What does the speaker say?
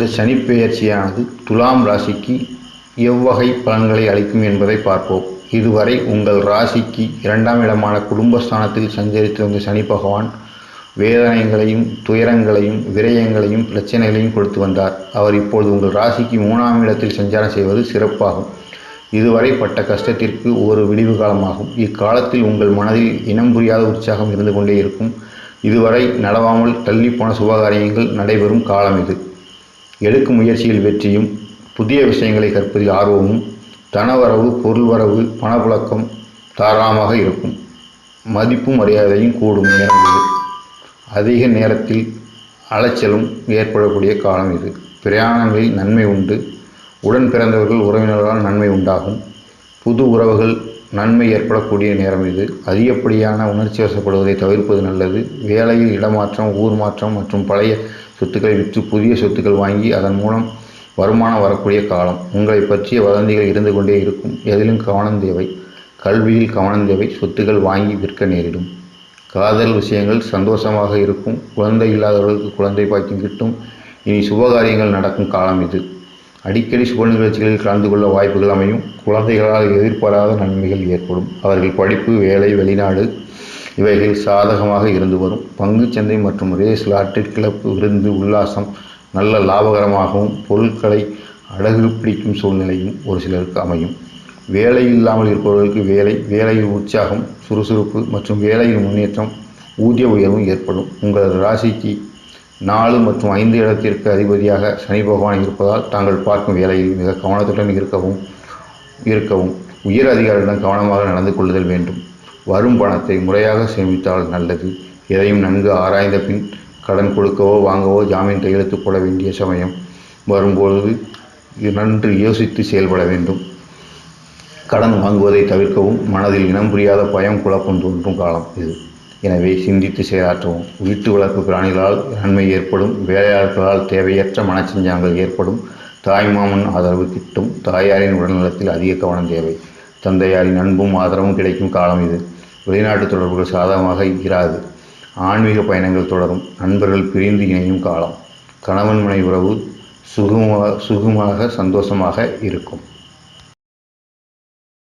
இந்த சனிப்பெயர்ச்சியானது துலாம் ராசிக்கு எவ்வகை பலன்களை அளிக்கும் என்பதை பார்ப்போம். இதுவரை உங்கள் ராசிக்கு இரண்டாம் இடமான குடும்பஸ்தானத்தில் சஞ்சரித்து வந்த சனி பகவான் வேதனைகளையும் துயரங்களையும் விரயங்களையும் பிரச்சனைகளையும் கொடுத்து வந்தார். அவர் இப்பொழுது உங்கள் ராசிக்கு மூணாம் இடத்தில் சஞ்சாரம் செய்வது சிறப்பாகும். இதுவரை பட்ட கஷ்டத்திற்கு ஒரு விடிவு காலமாகும். இக்காலத்தில் உங்கள் மனதில் இனம் புரியாத உற்சாகம் இருந்து கொண்டே இருக்கும். இதுவரை நடவாமல் தள்ளிப்போன சுபகாரியங்கள் நடைபெறும் காலம் இது. எடுக்கும் முயற்சியில் வெற்றியும் புதிய விஷயங்களை கற்பதில் ஆர்வமும் தனவரவு பொருள்வரவு பணப்புழக்கம் தாராளமாக இருக்கும். மதிப்பும் மரியாதையும் கூடும் நேரம் இது அதிக நேரத்தில் அலைச்சலும் ஏற்படக்கூடிய காலம் இது. பிரயாணங்களில் நன்மை உண்டு. உடன் பிறந்தவர்கள் உறவினர்களால் நன்மை உண்டாகும். புது உறவுகள் நன்மை ஏற்படக்கூடிய நேரம் இது. அதிகப்படியான உணர்ச்சி வசப்படுவதை தவிர்ப்பது நல்லது. வேலையில் இடமாற்றம் ஊர் மாற்றம் மற்றும் பழைய சொத்துக்களை விற்று புதிய சொத்துக்கள் வாங்கி அதன் மூலம் வருமானம் வரக்கூடிய காலம். உங்களை பற்றிய வதந்திகள் இருந்து கொண்டே இருக்கும். எதிலும் கவனம் தேவை. கல்வியில் கவனம் தேவை. சொத்துக்கள் வாங்கி விற்க நேரிடும். காதல் விஷயங்கள் சந்தோஷமாக இருக்கும். குழந்தை இல்லாதவர்களுக்கு குழந்தை பாக்கியம் கிட்டும். இனி சுபகாரியங்கள் நடக்கும் காலம் இது. அடிக்கடி சுப நிகழ்ச்சிகளில் கலந்து கொள்ள வாய்ப்புகள் அமையும். குழந்தைகளால் எதிர்பாராத நன்மைகள் ஏற்படும். அவர்கள் படிப்பு வேலை வெளிநாடு இவைகள் சாதகமாக இருந்து வரும். பங்குச்சந்தை மற்றும் ரேஸ் லாட்டரி கிளப்பு விருந்து உல்லாசம் நல்ல லாபகரமாகவும் பொருட்களை அடகு பிடிக்கும் சூழ்நிலையும் ஒரு சிலருக்கு அமையும். வேலை இல்லாமல் இருப்பவர்களுக்கு வேலை வேலையில் உற்சாகம் சுறுசுறுப்பு மற்றும் வேலையில் முன்னேற்றம் ஊதிய உயர்வும் ஏற்படும். உங்களது ராசிக்கு நாலு மற்றும் ஐந்து இடத்திற்கு அதிபதியாக சனி பகவான் இருப்பதால் தாங்கள் பார்க்கும் வேலையில் மிக கவனத்துடன் இருக்கவும் இருக்கவும். உயர் அதிகாரிகளிடம் கவனமாக நடந்து கொள்ளுதல் வேண்டும். வரும் பணத்தை முறையாக சேமித்தால் நல்லது. எதையும் நன்கு ஆராய்ந்த பின் கடன் கொடுக்கவோ வாங்கவோ ஜாமீன் கையெழுத்து போட வேண்டிய சமயம் வரும்பொழுது நன்று யோசித்து செயல்பட வேண்டும். கடன் வாங்குவதை தவிர்க்கவும் மனதில் இனம் புரியாத பயம் குழப்பம் தோன்றும் காலம் இது. எனவே சிந்தித்து செயலாற்றவும். வீட்டு வளர்ப்பு பிராணிகளால் நன்மை ஏற்படும். வேலையாட்களால் தேவையற்ற மனச்சஞ்சங்கள் ஏற்படும். தாய்மாமன் ஆதரவு கிட்டும். தாயாரின் உடல்நலத்தில் அதிக கவனம் தேவை. தந்தையாரின் அன்பும் ஆதரவும் கிடைக்கும் காலம் இது. வெளிநாட்டு தொடர்புகள் சாதகமாக இராது. ஆன்மீக பயணங்கள் தொடரும். நண்பர்கள் பிரிந்து இணையும் காலம். கணவன் மனை உறவு சுகுமாக சுகமாக சந்தோஷமாக இருக்கும்.